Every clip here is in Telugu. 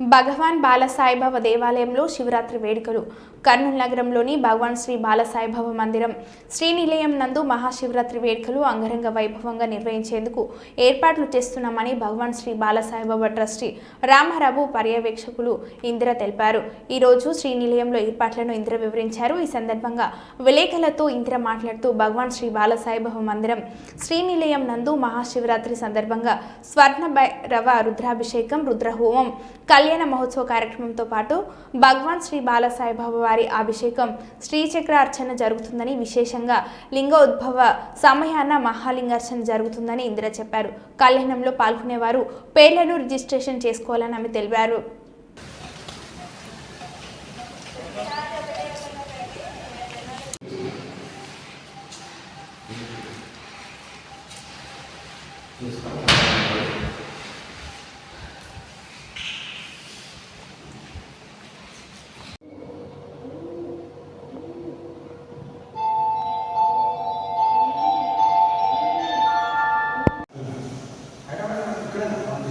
భగవాన్ బాలసాయిబాబా దేవాలయంలో శివరాత్రి వేడుకలు. కర్నూలు నగరంలోని భగవాన్ శ్రీ బాలసాయిబాబా మందిరం శ్రీనిలయం నందు మహాశివరాత్రి వేడుకలు అంగరంగ వైభవంగా నిర్వహించేందుకు ఏర్పాట్లు చేస్తున్నామని భగవాన్ శ్రీ బాలసాయిబాబా ట్రస్టీ రామారావు పర్యవేక్షకులు ఇందిర తెలిపారు. ఈరోజు శ్రీనిలయంలో ఏర్పాట్లను ఇందిర వివరించారు. ఈ సందర్భంగా విలేకరులతో ఇందిర మాట్లాడుతూ భగవాన్ శ్రీ బాలసాయిబాబా మందిరం శ్రీనిలయం నందు మహాశివరాత్రి సందర్భంగా స్వర్ణ భైరవ రుద్రాభిషేకం రుద్రహోమం కళ్యాణ మహోత్సవ కార్యక్రమంతో పాటు భగవాన్ శ్రీ బాలసాయిబాబా వారి అభిషేకం శ్రీచక్ర అర్చన జరుగుతుందని విశేషంగా లింగోద్భవ సమయాన మహాలింగార్చన జరుగుతుందని ఇందిర చెప్పారు. కళ్యాణంలో పాల్గొనేవారు పేర్లను రిజిస్ట్రేషన్ చేసుకోవాలని ఆమె తెలిపారు.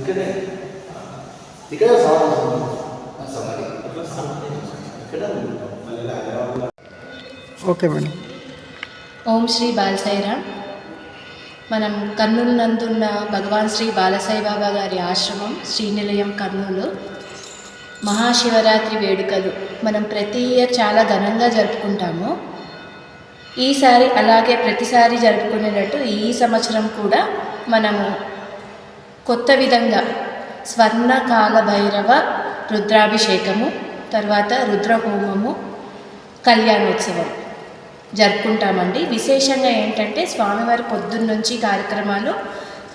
ఇక్కడే ఇక్కడే సమాధి సమాధి ఇక్కడ ఓకే మేడం ఓం శ్రీ బాలసాయిరామ్ మనం కర్నూలు నందున్న భగవాన్ శ్రీ బాలసాయి బాబా గారి ఆశ్రమం శ్రీనిలయం కర్నూలు మహాశివరాత్రి వేడుకలు మనం ప్రతి ఇయర్ చాలా ఘనంగా జరుపుకుంటాము ఈసారి అలాగే ప్రతిసారి జరుపుకునేటట్టు ఈ సంవత్సరం కూడా మనము కొత్త విధంగా స్వర్ణకాల భైరవ రుద్రాభిషేకము తర్వాత రుద్రహోమము కళ్యాణోత్సవం జరుపుకుంటామండి. విశేషంగా ఏంటంటే స్వామివారి పొద్దున్న నుంచి కార్యక్రమాలు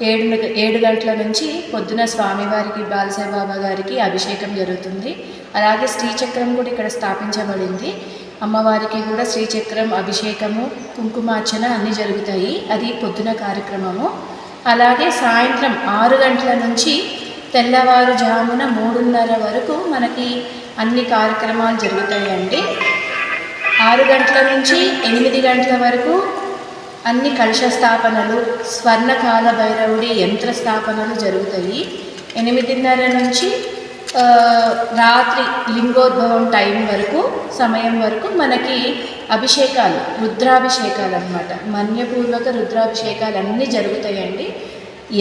ఏడు ఏడు గంటల నుంచి పొద్దున స్వామివారికి బాలసాయిబాబా గారికి అభిషేకం జరుగుతుంది. అలాగే శ్రీచక్రం కూడా ఇక్కడ స్థాపించబడింది. అమ్మవారికి కూడా శ్రీచక్రం అభిషేకము కుంకుమార్చన అన్నీ జరుగుతాయి. అది పొద్దున కార్యక్రమము. అలాగే సాయంత్రం ఆరు గంటల నుంచి తెల్లవారుజామున మూడున్నర వరకు మనకి అన్ని కార్యక్రమాలు జరుగుతాయండి. ఆరు గంటల నుంచి ఎనిమిది గంటల వరకు అన్ని కలుష స్థాపనలు స్వర్ణకాల భైరవుడి యంత్ర స్థాపనలు జరుగుతాయి. ఎనిమిదిన్నర నుంచి రాత్రి లింగోద్భవం టైం వరకు సమయం వరకు మనకి అభిషేకాలు రుద్రాభిషేకాలు అనమాట మన్యపూర్వక రుద్రాభిషేకాలు అన్నీ జరుగుతాయండి.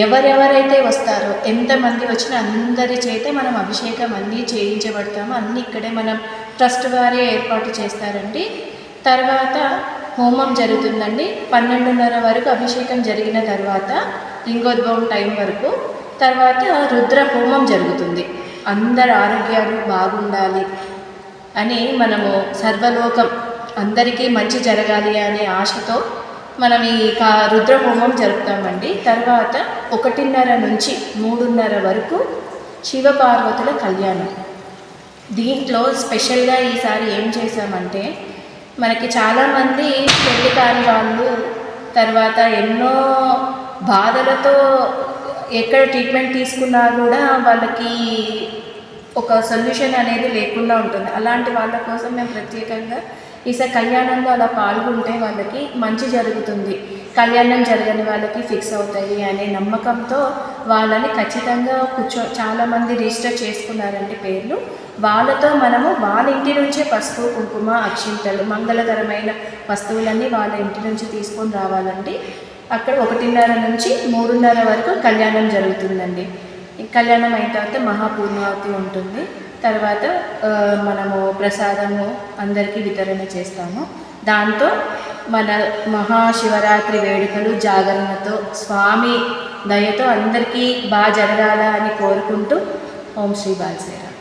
ఎవరెవరైతే వస్తారో ఎంతమంది వచ్చినా అందరి చేత మనం అభిషేకం అన్నీ చేయించబడతామో. అన్నీ ఇక్కడే మనం ట్రస్ట్ వారే ఏర్పాటు చేస్తారండి. తర్వాత హోమం జరుగుతుందండి. పన్నెండున్నర వరకు అభిషేకం జరిగిన తర్వాత లింగోద్భవం టైం వరకు తర్వాత రుద్ర హోమం జరుగుతుంది. అందరి ఆరోగ్యాలు బాగుండాలి అని మనము సర్వలోకం అందరికీ మంచి జరగాలి అనే ఆశతో మనం ఈ కా రుద్రహోమం జరుపుతామండి. తర్వాత ఒకటిన్నర నుంచి మూడున్నర వరకు శివపార్వతుల కళ్యాణం. దీంట్లో స్పెషల్గా ఈసారి ఏం చేశామంటే మనకి చాలామంది పెళ్ళి కాని వాళ్ళు తర్వాత ఎన్నో బాధలతో ఎక్కడ ట్రీట్మెంట్ తీసుకున్నా కూడా వాళ్ళకి ఒక సొల్యూషన్ అనేది లేకుండా ఉంటుంది. అలాంటి వాళ్ళ కోసం మేము ప్రత్యేకంగా ఈసారి కళ్యాణంలో అలా పాల్గొంటే వాళ్ళకి మంచి జరుగుతుంది. కళ్యాణం జరగని వాళ్ళకి ఫిక్స్ అవుతాయి అనే నమ్మకంతో వాళ్ళని ఖచ్చితంగా కూర్చో చాలామంది రిజిస్టర్ చేసుకున్నారండి పేర్లు. వాళ్ళతో మనము వాళ్ళ ఇంటి నుంచే పసుపు కుంకుమ అక్షింతలు మంగళకరమైన వస్తువులన్నీ వాళ్ళ ఇంటి నుంచి తీసుకొని రావాలండి. అక్కడ ఒకటిన్నర నుంచి మూడున్నర వరకు కళ్యాణం జరుగుతుందండి. కళ్యాణం అయిన తర్వాత మహాపూర్ణావతి ఉంటుంది. తర్వాత మనము ప్రసాదము అందరికీ వితరణ చేస్తాము. దాంతో మన మహాశివరాత్రి వేడుకలు జాగరణతో స్వామి దయతో అందరికీ బాగా జరగాల అని కోరుకుంటూ ఓం శ్రీ బాలశ్రీరామ్